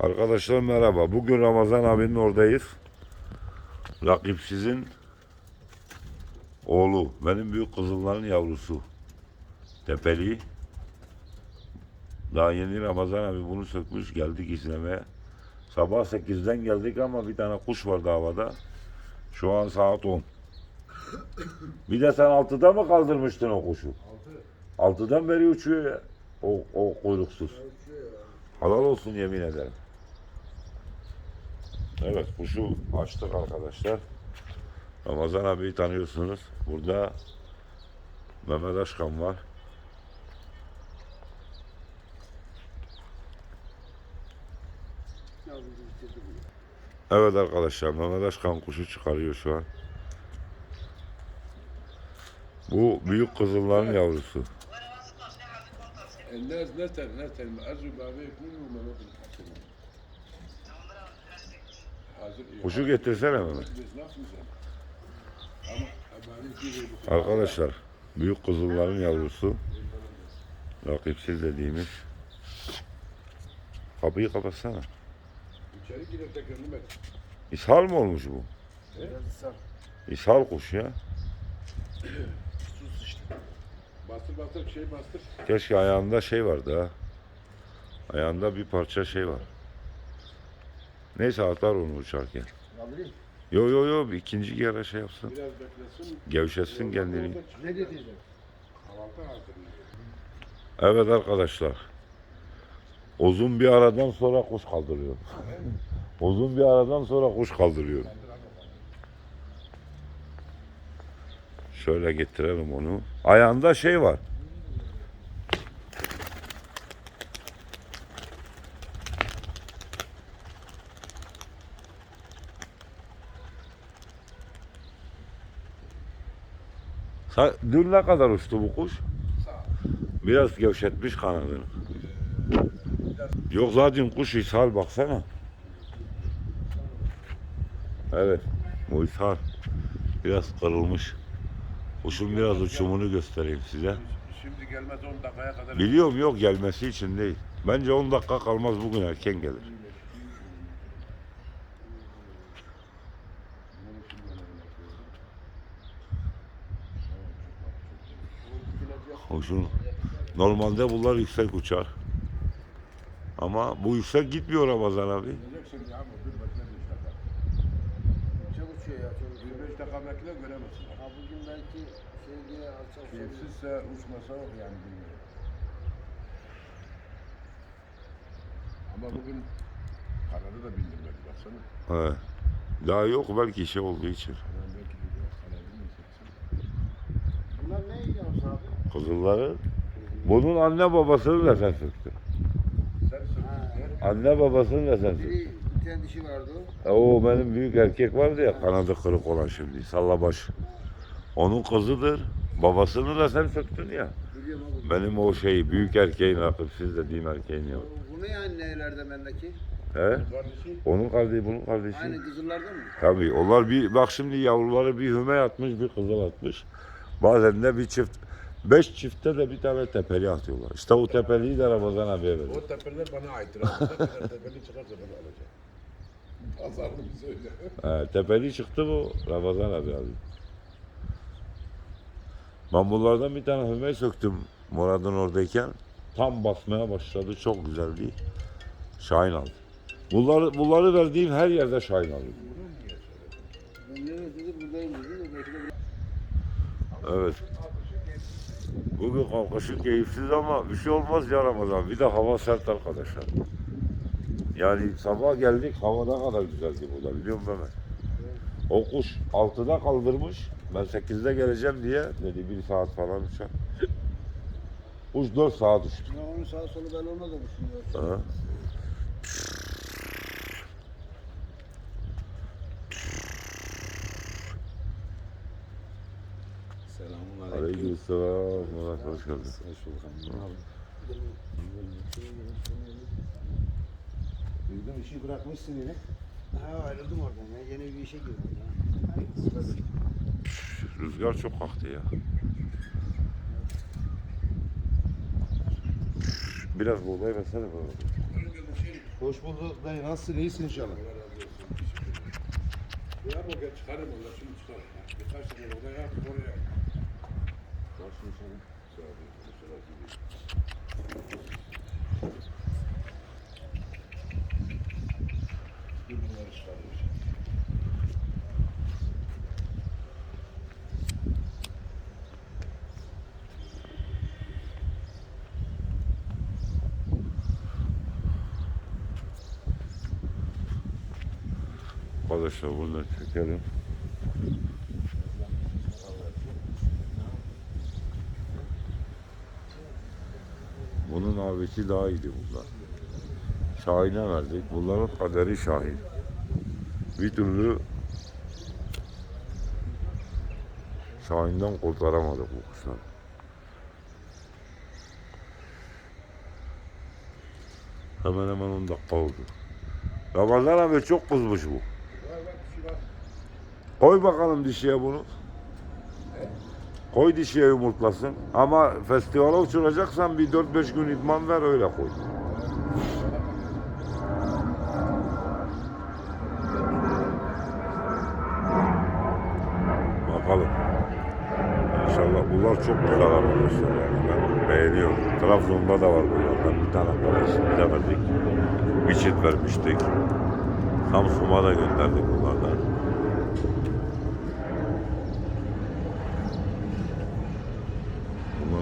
Arkadaşlar merhaba. Bugün Ramazan abinin oradayız. Rakipsizin oğlu. Benim büyük kızımların yavrusu. Tepeli. Daha yeni Ramazan abi bunu sökmüş geldik izlemeye. Sabah 8'den geldik ama bir tane kuş vardı havada. Şu an saat 10. Bir de sen 6'da mı kaldırmıştın o kuşu? 6'dan beri uçuyor ya. O, o kuyruksuz. Halal olsun yemin ederim. Evet kuşu açtık arkadaşlar. Ramazan abiyi tanıyorsunuz. Burada Mehmet Aşkan var. Evet arkadaşlar Mehmet Aşkan kuşu çıkarıyor şu an. Bu büyük kızılların yavrusu. الناس نتن نتن أرجو بابي يكون ومناطق الحكم hazır iyi. Kuşu getirsene bu. Arkadaşlar büyük kızılların yavrusu. Rakipsiz dediğimiz. Kapıyı kapatsana. İçeri girer tekrar. İshal mı olmuş bu? Biraz ısrar. İshal kuş ya. Sus işte. Bastır bastır şey bastır. Keşke ayağında şey vardı ha. Ayağında bir parça şey var. Neyse atar onu uçarken. Kaldırayım. Yo yo yo bir ikinci kere şey yapsın. Biraz beklesin. Gevşetsin kendini. Ne. Evet arkadaşlar. Uzun bir aradan sonra kuş kaldırıyor. Uzun bir aradan sonra kuş kaldırıyor. Şöyle getirelim onu. Ayağında şey var. Dün ne kadar uçtu bu kuş? Biraz gevşetmiş kanadını. Yok zaten kuş ishal baksana. Evet. Bu ishal. Biraz kırılmış. Kuşun biraz uçumunu göstereyim size. Şimdi gelmez 10 dakikaya kadar. Biliyorum yok gelmesi için değil. Bence 10 dakika kalmaz bugün erken gelir. Kuşun normalde bunlar yüksek uçar. Ama bu yüksek gitmiyor Ramazan abi. Geleceksin ya bu dur bekle 5 dakika. Çok uçuyor ya çok uçuyor. 25 dakika bekle göremezsin. Ha bugün belki şey diye alçak şey. Keyifsizse uçmasa yok yani bilmiyorum. Ama bugün kanadı da bindirmedi baksana. He. Daha yok belki şey olduğu için. Adam belki de biraz kanadı mı çeksin. Bunlar ne yiyorsunuz abi? Kızılları bunun anne babasını da sen söktün. Anne babasını da sen söktün. Tane dişi vardı o. E, O benim büyük erkek vardı ya kanadı kırık olan şimdi sallabaş. Onun kızıdır. Babasını da sen söktün ya. Biliyorum abi. Benim o şey büyük erkeğin rakipsiz dediğim erkeğin ya. Bu ne yani nelerde bendeki? He? Kardeşi Onun kardeşi bunun kardeşi. Aynı kızıllardan mı? Tabii onlar bir bak şimdi yavruları bir hüme atmış bir kızıl atmış. Bazen de bir çift beş çiftte de bir tane tepeli atıyorlar. İşte o tepeliyi de Ramazan abiye veriyor. o tepeler bana aittir. Ne kadar tepeli çıkarsa ben alacağım. Pazarını söyle. He, tepeli çıktı bu Ramazan abi abi. Ben bunlardan bir tane hüme söktüm Murad'ın oradayken. Tam basmaya başladı. Çok güzeldi. Şahin aldı. Bunları, bunları verdiğim her yerde Şahin alıyor. Ben nereye dedi buradayım dedi de belki de Evet. Bugün kalkışı keyifsiz ama bir şey olmaz ya Ramazan. Bir de hava sert arkadaşlar. Yani sabah geldik hava ne kadar güzeldi burada biliyor musun Mehmet? O kuş 6'da kaldırmış. Ben 8'de geleceğim diye dedi bir saat falan uçar. Kuş 4 saat uçtu. Ya onun sağa solu belli olmaz da düşünüyor. Ha? Selamun Murat hoş geldin. Hoş bulduk. Duydum işi bırakmışsın yine. Ha ayrıldım oradan ya. Yeni bir işe girdim. Rüzgar çok kalktı ya. Biraz buğday versene bana. Hoş bulduk dayı. Nasılsın? İyisin inşallah. Ya bu çıkarım onlar şimdi çıkar. Birkaç tane oraya yap oraya. Nasılsın sen? Sağ ol. Mesela gibi. Bir bunları çıkardım. Arkadaşlar bunu da çekelim. Abisi daha iyiydi bunlar. Şahin'e verdik. Bunların kaderi Şahin. Bir türlü Şahin'den kurtaramadık bu kuşları. Hemen hemen 10 dakika oldu. Ramazan abi çok kızmış bu. Koy bakalım dişiye bunu. Koy dişiye yumurtlasın. Ama festivale uçuracaksan bir 4-5 gün idman ver öyle koy. Bakalım. İnşallah bunlar çok güzel arkadaşlar yani ben beğeniyorum. Trabzon'da da var bunlardan bir tane kardeşimize verdik. Bir çift vermiştik. Samsun'a da gönderdik bunlardan.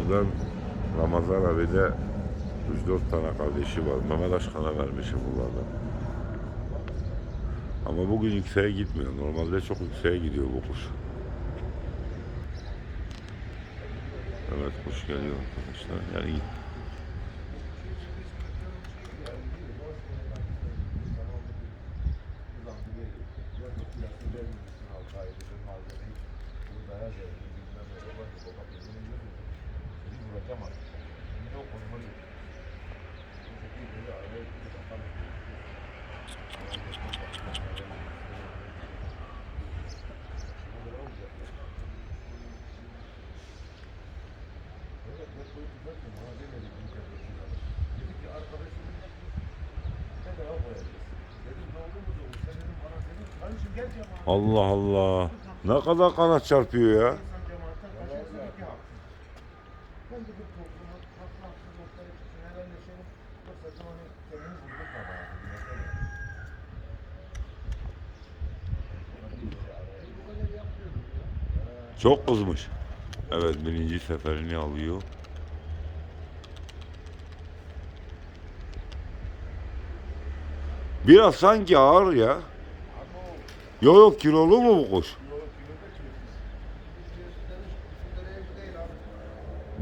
Bunlardan Ramazan abi de 3-4 tane kardeşi var. Mehmet Aşkan'a vermişim bunlardan. Ama bugün yükseğe gitmiyor. Normalde çok yükseğe gidiyor bu kuş. Evet kuş geliyor arkadaşlar. Yani Allah Allah. Ne kadar kanat çarpıyor ya. Çok kızmış. Evet birinci seferini alıyor. Biraz sanki ağır ya. Yok yok kilolu mu bu kuş?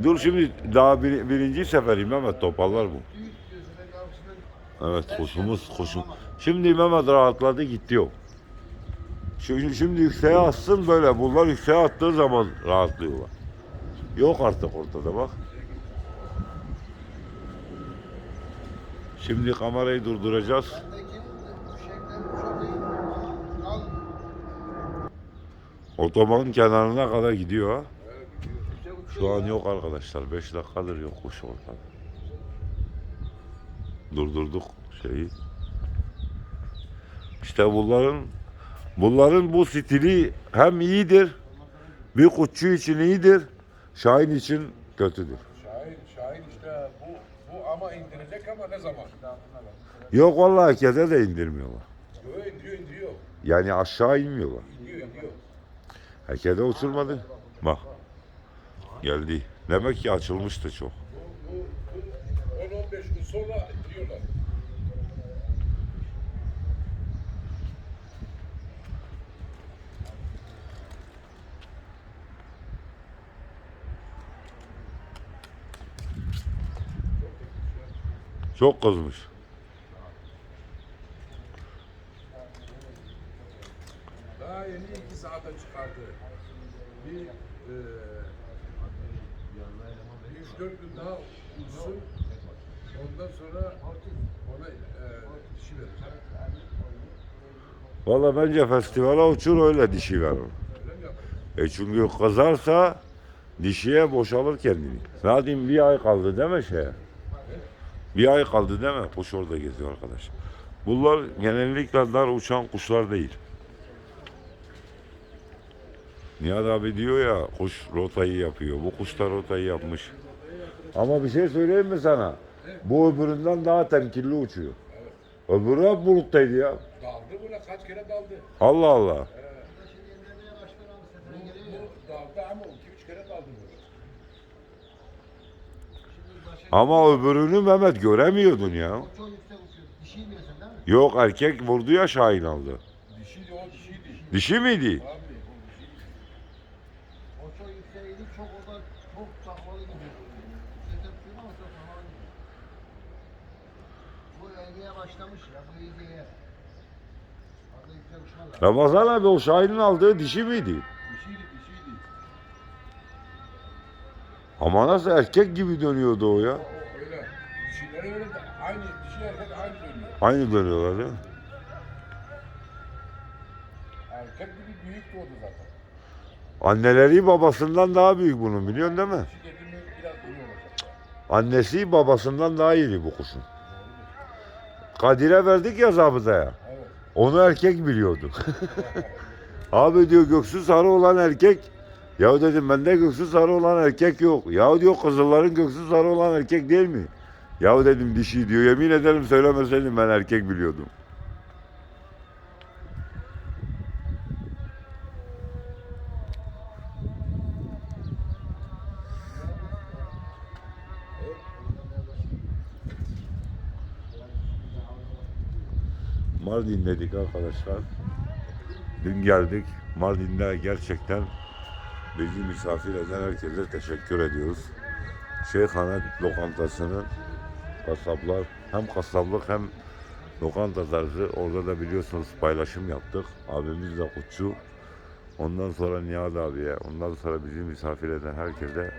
Dur şimdi daha bir, birinci seferim Mehmet toparlar bu. Evet kuşumuz kuşum. Şimdi Mehmet rahatladı gitti yok. Şimdi, şimdi yükseğe atsın böyle bunlar yükseğe attığı zaman rahatlıyorlar. Yok artık ortada bak. Şimdi kamerayı durduracağız. Bendeki fişekten uçaklayın. Al. Otobanın kenarına kadar gidiyor Şu an yok arkadaşlar. 5 dakikadır yok kuş ortada. Durdurduk şeyi. İşte bunların bunların bu stili hem iyidir, bir kuşçu için iyidir, Şahin için kötüdür. Şahin, Şahin işte bu, bu ama indirecek ama ne zaman? Yok vallahi kede de indirmiyorlar. Yo indiriyor indiriyor. Yani aşağı inmiyorlar. İndiriyor indiriyor. Ha, kede uçurmadı. Bak. Geldi. Demek ki açılmıştı çok. Bu, bu, bu 10-15 gün sonra indiriyorlar. Çok kızmış. Daha yeni iki saate çıkardı. Bir e, üç dört gün daha uçsun. Ondan sonra ona e, dişi vereceğim. Valla bence festivale uçur öyle dişi ver onu. Öyle mi yapayım? E çünkü kızarsa dişiye boşalır kendini. Zaten bir ay kaldı değil mi şeye? Bir ay kaldı değil mi? Kuş orada geziyor arkadaş. Bunlar genellikle dar uçan kuşlar değil. Nihat abi diyor ya kuş rotayı yapıyor. Bu kuş da rotayı yapmış. Ama bir şey söyleyeyim mi sana? Bu öbüründen daha temkinli uçuyor. Öbürü hep buluttaydı ya. Daldı buna kaç kere daldı. Allah Allah. Bu, bu daldı ama kere daldı öbürünü Mehmet göremiyordun ya. Çok yüksek uçuyor. Dişi diyorsun değil mi? Yok erkek vurdu ya Şahin aldı. Dişiydi o dişiydi. Dişi miydi? Abi o dişiydi. O çok yükseğiydi. Çok o da çok takmalı gidiyor. Yüksekte tutuyor ama çok takmalı gidiyor. Bu eğmeye başlamış ya. Bu yer. Fazla yüksek uçmaz lazım. Ramazan abi o Şahin'in aldığı dişi miydi? Dişiydi dişiydi. Ama nasıl erkek gibi dönüyordu o ya. O, o öyle. Dişileri öyle de aynı dişi erkek aynı dönüyor. Aynı dönüyorlar değil mi? Anneleri babasından daha büyük bunun biliyorsun değil mi? Annesi babasından daha iri bu kuşun. Kadir'e verdik ya zabıtaya. Evet. Onu erkek biliyordu. Abi diyor göksü sarı olan erkek. Ya dedim bende göksü sarı olan erkek yok. Ya diyor kızılların göksü sarı olan erkek değil mi? Ya dedim dişi diyor. Yemin ederim söylemeseydim ben erkek biliyordum. Mardin dedik arkadaşlar. Dün geldik. Mardin'de gerçekten bizi misafir eden herkese teşekkür ediyoruz. Şeyhane lokantasının kasaplar hem kasaplık hem lokanta tarzı orada da biliyorsunuz paylaşım yaptık. Abimiz de kutçu. Ondan sonra Nihat abiye, ondan sonra bizi misafir eden herkese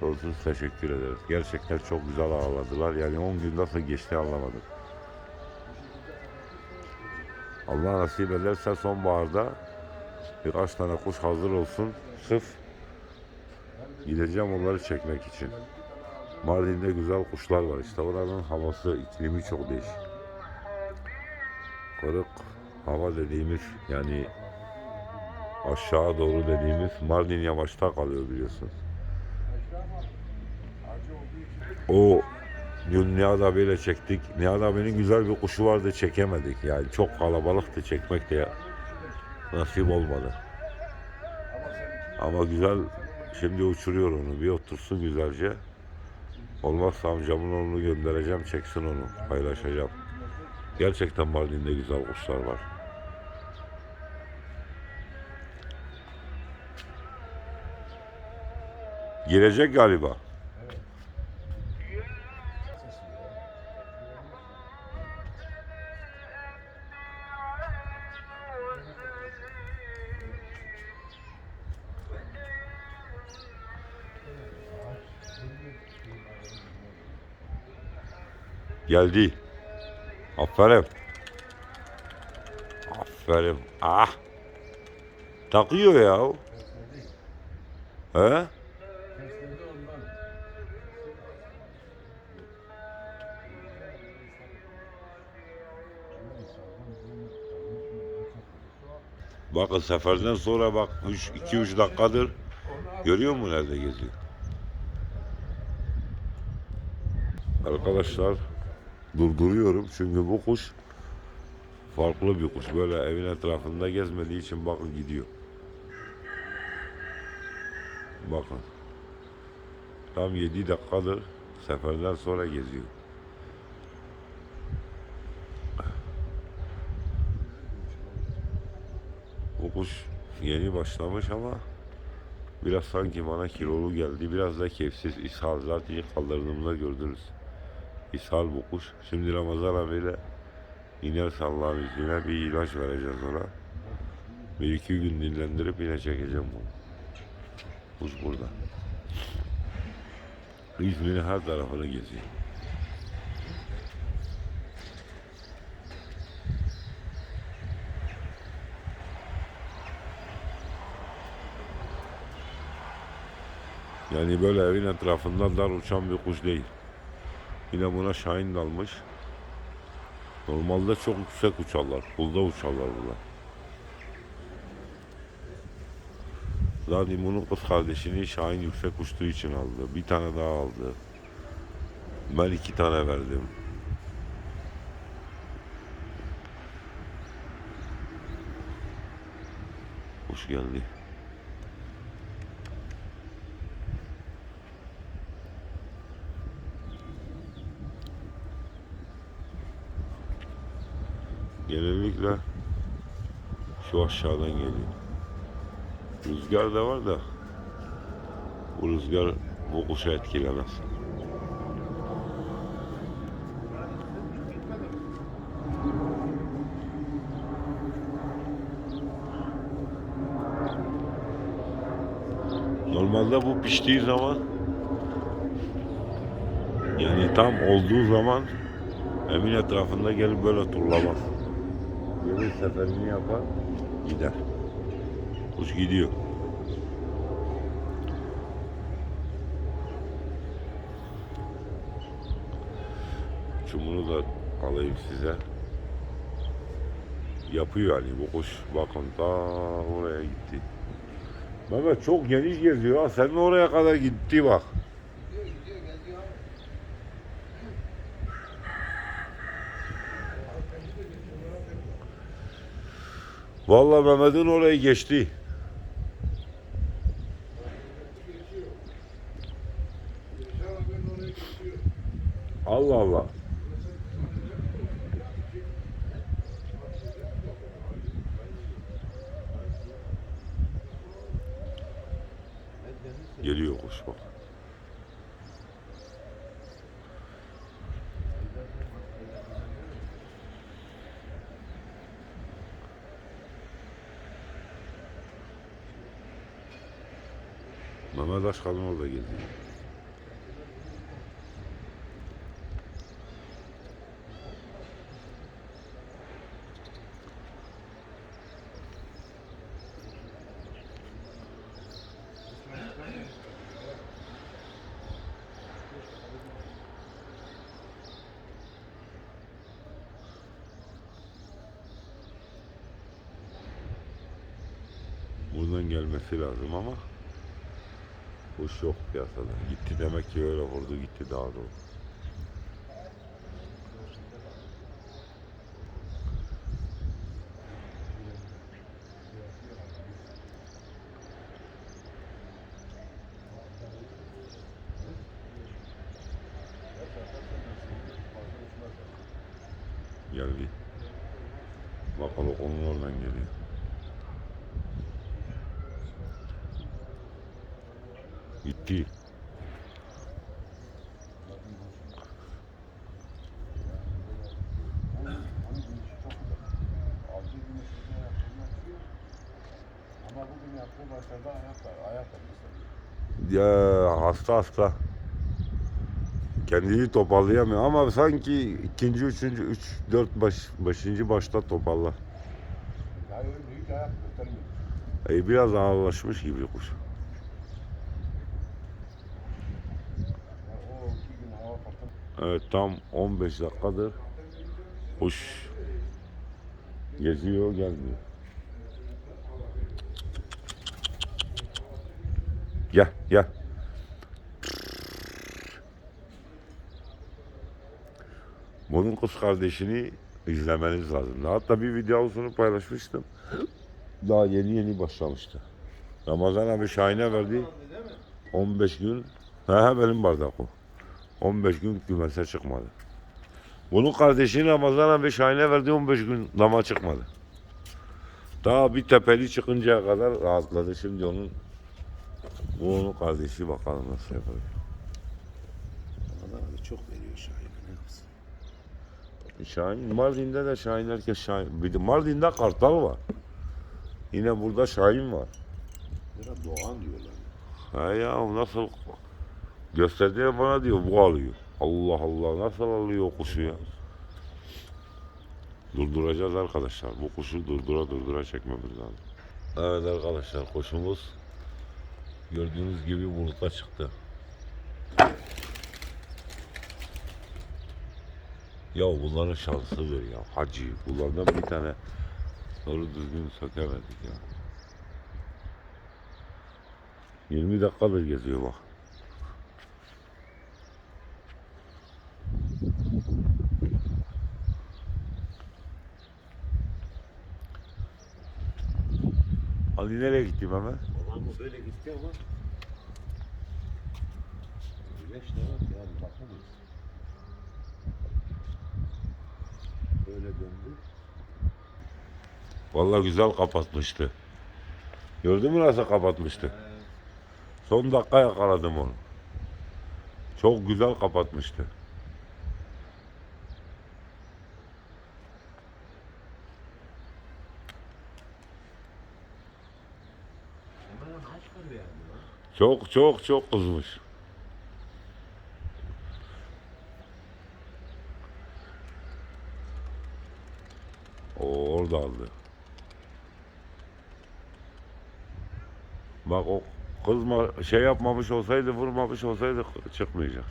sonsuz teşekkür ederiz. Gerçekten çok güzel ağırladılar. Yani 10 gün nasıl geçti anlamadım. Allah nasip ederse sonbaharda birkaç tane kuş hazır olsun. Sırf gideceğim onları çekmek için. Mardin'de güzel kuşlar var. İşte oranın havası, iklimi çok değişik. Kırık hava dediğimiz yani aşağı doğru dediğimiz Mardin yamaçta kalıyor biliyorsun. Acı olduğu için O dün Nihat abiyle çektik. Nihat abinin güzel bir kuşu vardı çekemedik. Yani çok kalabalıktı çekmek de nasip olmadı. ama güzel şimdi uçuruyor onu. Bir otursun güzelce. Olmazsa amcamın oğlunu göndereceğim çeksin onu. Paylaşacağım. Gerçekten Mardin'de güzel kuşlar var. Girecek galiba. Geldi. Aferin. Aferin. Ah. Takıyor ya. He? Bakın seferden sonra bak 2-3 dakikadır görüyor musun nerede geziyor? Arkadaşlar durduruyorum çünkü bu kuş farklı bir kuş. Böyle evin etrafında gezmediği için bakın gidiyor. Bakın. Tam 7 dakikadır seferden sonra geziyor. Bu kuş yeni başlamış ama biraz sanki bana kilolu geldi. Biraz da keyifsiz. ishal zaten kaldırdığımda gördünüz. İshal bu kuş. Şimdi Ramazan abiyle iner Allah'ın izniyle bir ilaç vereceğiz ona. Bir iki gün dinlendirip yine çekeceğim bunu. Kuş burada. İzmir'in her tarafını geziyor. Yani böyle evin etrafından dar uçan bir kuş değil. Yine buna Şahin dalmış. Normalde çok yüksek uçarlar. Kulda uçarlar bunlar. Zaten bunun kız kardeşini Şahin yüksek uçtuğu için aldı. Bir tane daha aldı. Ben iki tane verdim. Hoş geldi. Genellikle şu aşağıdan geliyor. Rüzgar da var da bu rüzgar bu kuşa etkilemez. Normalde bu piştiği zaman yani tam olduğu zaman emin etrafında gelip böyle turlamaz. Gelir seferini yapar gider. Kuş gidiyor. Çumunu da alayım size. Yapıyor yani bu kuş bakın ta oraya gitti. Mehmet çok geniş geziyor ha. Senin oraya kadar gitti bak. Gidiyor gidiyor geziyor. Vallahi Mehmet'in orayı geçti. Allah Allah. Geliyor kuş bak. Mehmet Aşkal'ın orada geziyor. Buradan gelmesi lazım ama kuş yok piyasada. Gitti demek ki öyle vurdu gitti daha doğru. Geldi. Bakalım onun oradan geliyor. Gitti. Ama bugün yaptığı başarıda ayak var. Ayak var. Ya hasta hasta. Kendini toparlayamıyor ama sanki ikinci, üçüncü, üç, dört baş, beşinci başta toparlar. Ya öyle büyük ayak göstermiyor. E, biraz ağırlaşmış gibi kuş. Ya o iki gün hava fırtına. Evet tam 15 dakikadır kuş geziyor gelmiyor. Gel gel. Bunun kız kardeşini izlemeniz lazım. Hatta bir videosunu paylaşmıştım. Daha yeni yeni başlamıştı. Ramazan abi Şahin'e verdi. Değil mi? 15 gün. He benim bardak o. 15 gün kümese çıkmadı. Bunun kardeşi Ramazan abi Şahin'e verdi 15 gün dama çıkmadı. Daha bir tepeli çıkıncaya kadar rahatladı. Şimdi onun bu onun kardeşi bakalım nasıl yapacak. Adam abi çok veriyor Şahin'e ne yapsın? Şahin, Mardin'de de Şahin herkes Şahin. Bir de Mardin'de Kartal var. Yine burada Şahin var. Doğan diyorlar. Ha ya nasıl gösterdiğine bana diyor bu alıyor. Allah Allah nasıl alıyor o kuşu ya? Durduracağız arkadaşlar. Bu kuşu durdura durdura çekmemiz lazım. Evet arkadaşlar kuşumuz gördüğünüz gibi buluta çıktı. Ya bunların şansıdır ya hacı. Bunlardan bir tane doğru düzgün sökemedik ya. 20 dakikadır geziyor bak. Ali nereye gitti Mehmet? Ulan bu böyle gitti ama. Güneş de var yani bakamayız. Böyle döndü. Vallahi güzel kapatmıştı. Gördün mü nasıl kapatmıştı? Son dakika yakaladım onu. Çok güzel kapatmıştı. Hemen kaç kere yani lan? Çok çok çok kızmış. O orada aldı. Bak o kızma şey yapmamış olsaydı vurmamış olsaydı çıkmayacak.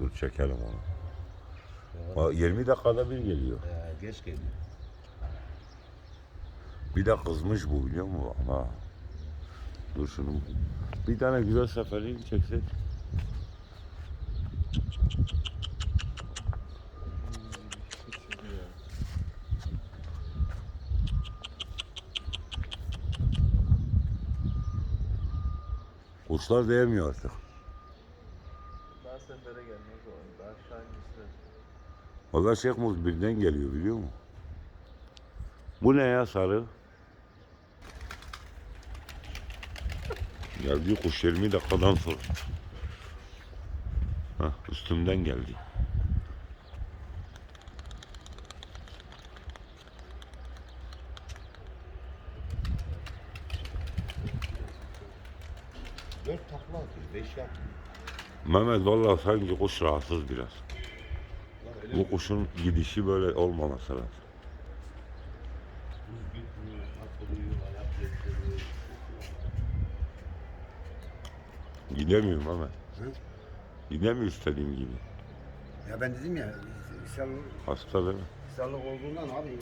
Dur çekelim onu. Bak 20 dakikada bir geliyor. Ee, geç geliyor. Bir de kızmış bu biliyor musun? Ha. Dur şunu. Bir tane güzel seferliğini çeksek. Kuşlar değmiyor artık. Daha sefere gelmez o. Daha aşağı inmesi Valla Şeyh Muz birden geliyor biliyor musun? Bu ne ya sarı? Geldi kuş 20 dakikadan sonra. Hah, üstümden geldi. Dört takla atıyor. Beş yapmıyor. Mehmet valla sanki kuş rahatsız biraz. Bu kuşun gidişi böyle olmaması lazım. Buz gitmiyor. Atılıyor. Ayak getiriyor. Gidemiyor Mehmet. Hı? Gidemiyor istediğim gibi. Ya ben dedim ya İslamlık, Hasta değil mi? İslamlık olduğundan abi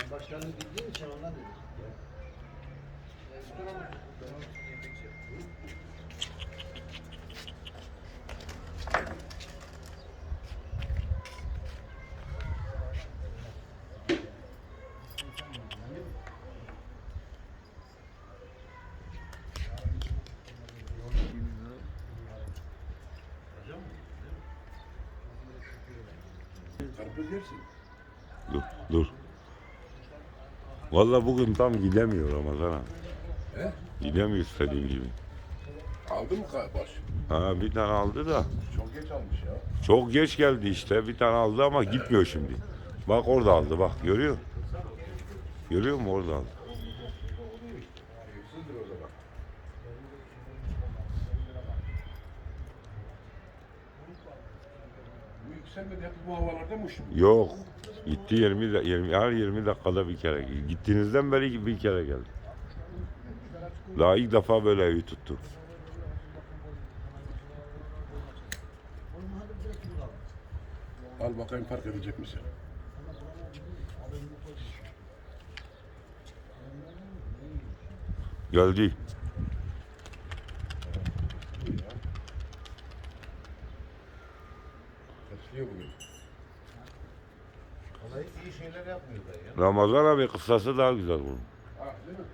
ben başlarını bildiğim için ondan dedim. Karpuz yersin. Dur, dur. Valla bugün tam gidemiyor Ramazan abi. He? Gidemiyor istediğim gibi. Aldı mı baş? Ha bir tane aldı da. Çok geç almış ya. Çok geç geldi işte. Bir tane aldı ama gitmiyor şimdi. Bak orada aldı bak görüyor? Görüyor musun orada aldı. Hırsızdır o zaman. Bu yükselmedi hep mı uçmuş? Yok. Gitti 20, da- 20 her 20 dakikada bir kere. Gittiğinizden beri bir kere geldi. Daha ilk defa böyle evi tuttu. Al bakayım fark edecek misin? Geldi. Şeyler yapmıyor da ya. Ramazan abi kıssası daha güzel bunun. Ha değil mi?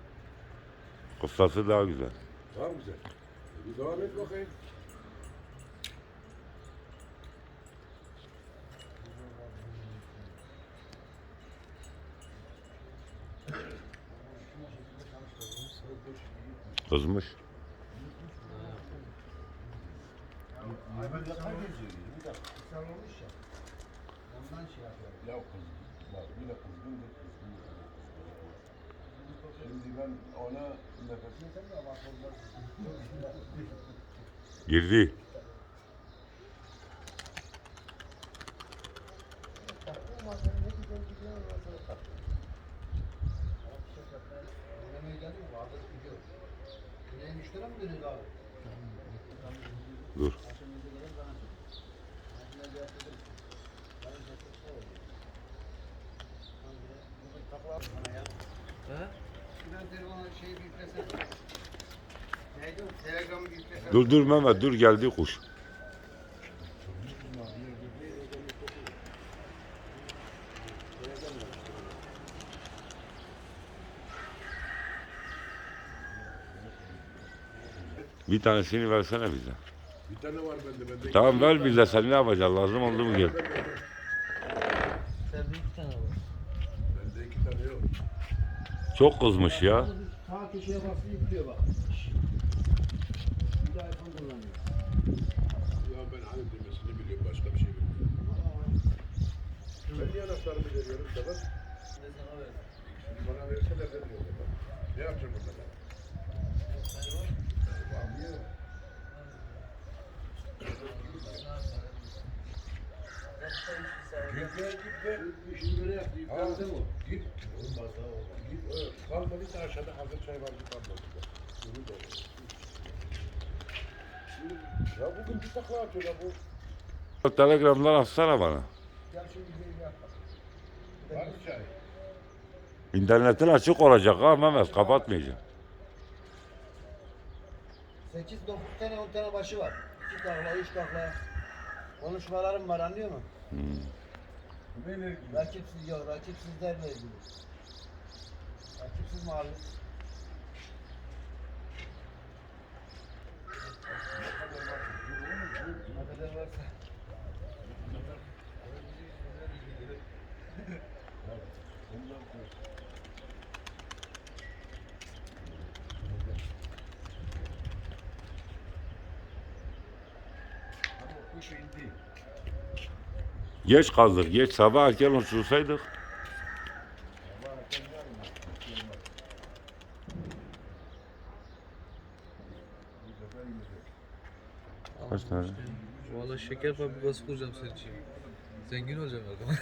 Kıssası daha güzel. Daha mı güzel? Bir devam et bakayım. Kızmış. Dur. Dur dur Mehmet dur geldi kuş. Bir tanesini versene bize. Bir tane var bende. bende Tamam ver tane bize var. sen ne yapacaksın lazım oldu mu gel. Sende iki tane var. Bende iki tane yok. Çok kızmış ya. Sağ köşeye bastı yüklüyor bak. Bir de iPhone kullanıyor. Ya ben hani demesini biliyorum. Başka bir şey bilmiyorum. Ben niye anahtarımı veriyorum Sedat? Ne sana ver. Şimdi bana verseler de diyorum. ben. Ne yapacağım bunlarla? Sen var. Var niye? Git gel git gel. İşini böyle yaptı. Ha, Yüklendi mi? Git. Olmaz ha olmaz. Git. Evet. Kalmadıysa aşağıda hazır çay var git kalmadı. Bunu da Ya bugün bir takla atıyor ya bu. Telegram'dan atsana bana. Gel şimdi bir yap. Var mı çay? İnternetin açık olacak ha Mehmet kapatmayacağım. 8-9 tane 10 tane başı var. 2 takla, 3 takla. Konuşmalarım var anlıyor musun? Neyle Rakipsiz yok, rakipsizlerle ilgili. Rakipsiz indi. Geç kaldık geç sabah erken uçursaydık. Kaç tane? Valla şeker fabrikası kuracağım senin için. Zengin olacağım adam.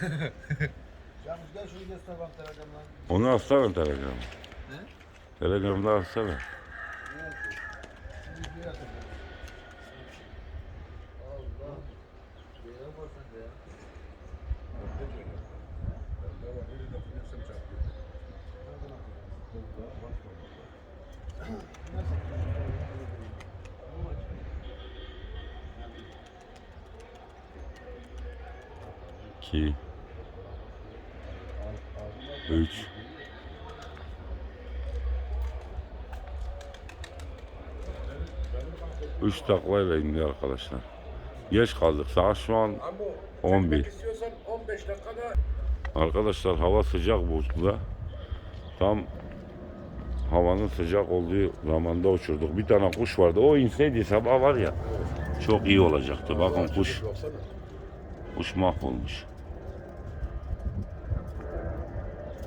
Camış gel şunu göster bana telegramdan. Onu atsana Telegram'a. Ne? Telegram'da bir yazıyor. Allah. Bak ya. 2 3 3 taklayla indi arkadaşlar. Geç kaldık. Saat şu an 11. Arkadaşlar hava sıcak buzda. Tam havanın sıcak olduğu zamanda uçurduk. Bir tane kuş vardı. O inseydi sabah var ya çok iyi olacaktı. Bakın kuş kuş mahvolmuş.